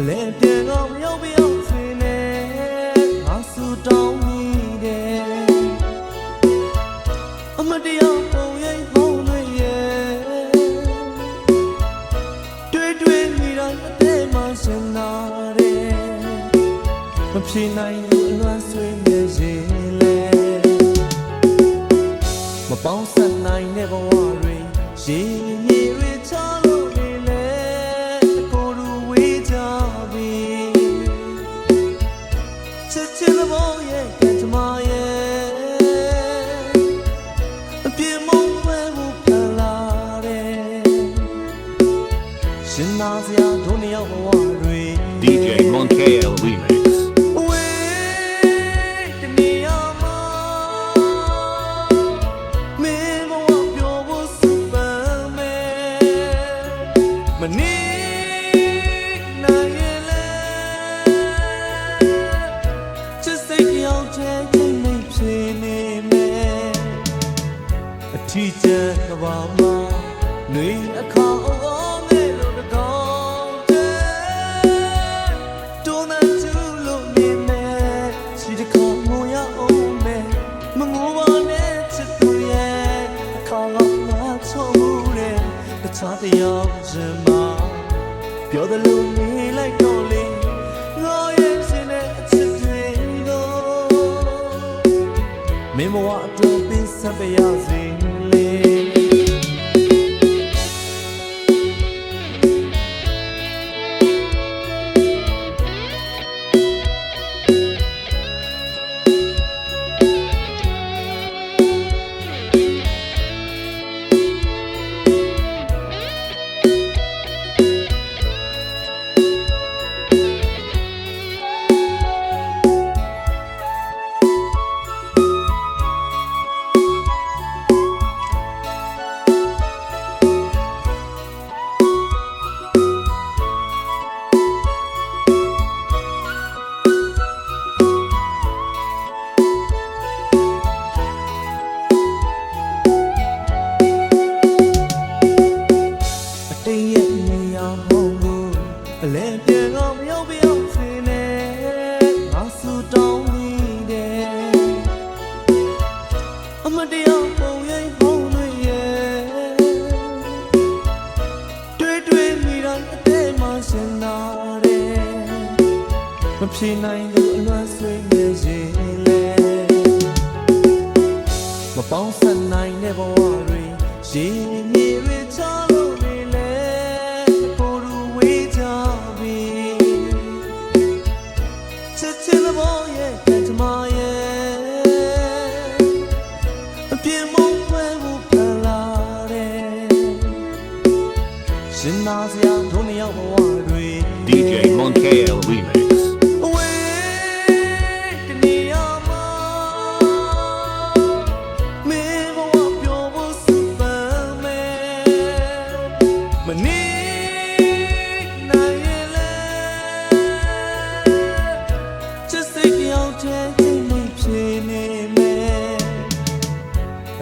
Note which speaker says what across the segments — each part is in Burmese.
Speaker 1: အလဲပြန်ကောင်းမြောက်ပြောင်းဆွေနဲ့ငါဆူတောင်းမိတယ်အမတရားပုံရိပ်ဟောင်းတွေရဲ့တွေ့တွေ့မိတော့အသေးမှရှင်နာတယ်မဖြေနိုင်ဘူးအလွန်ဆွေနဲ့ရင်လဲ
Speaker 2: မပေါင်း
Speaker 1: ဆက်နိုင်တဲ့ဘဝတွေရေ မနေနိုင်ရင်လေချစ်စိတ်ရောက်ချဲချင်းနေဖြစ်နေမယ်အထီးကျန်ကဘာမှာနှွေအခါ တဲ့တခြားတယောက်ရှင်မှာပြောတယ်လို့နေလိုက်တော့လေငေါ်ရဲ့ရှင်တဲ့အချစ်တွေကိုမင်းဘဝအတွက်ပေးဆက်ပါရစေ ဖြေနိုင်ဘူးအလွမ်းဆွေးနေရင်လေမပေါင်းဆက်နိုင်တဲ့ဘဝတွေရေမြေတွေချလို့နေလေကိုယ်လူဝေးကြပြီချစ်ချင်တဲ့ဘောရဲ့ကံကြမ္မာရဲ့အပြင်းမုန်းဝဲဖို့ဖန်လာတယ်ရှင်နာစရာဒုနှစ်ယောက်ဘဝတွေ
Speaker 2: DJ Monkale Remix.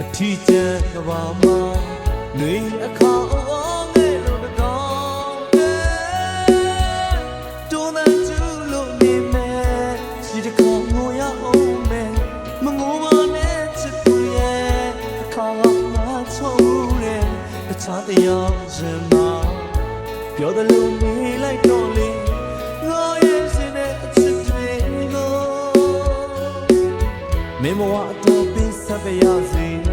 Speaker 1: အထီးကျန်ကဘာမှာနှွေအခါအောင်ငယ်လို့တကောင်းတဲ့တိုးနေချူလို့နေမယ်စီတခေါငိုရအောင်မယ်မငိုပါနဲ့ချစ်သူရဲ့အခါကမှချုံတဲ့တခြားတယောက်ရှင်မှာပြောတယ်လို့နေလိုက်တော့လေငါရဲ့ရှင်တဲ့အချစ်တွေကိုမင်းမဝအတော်ပင်ဆက်ပါရစေ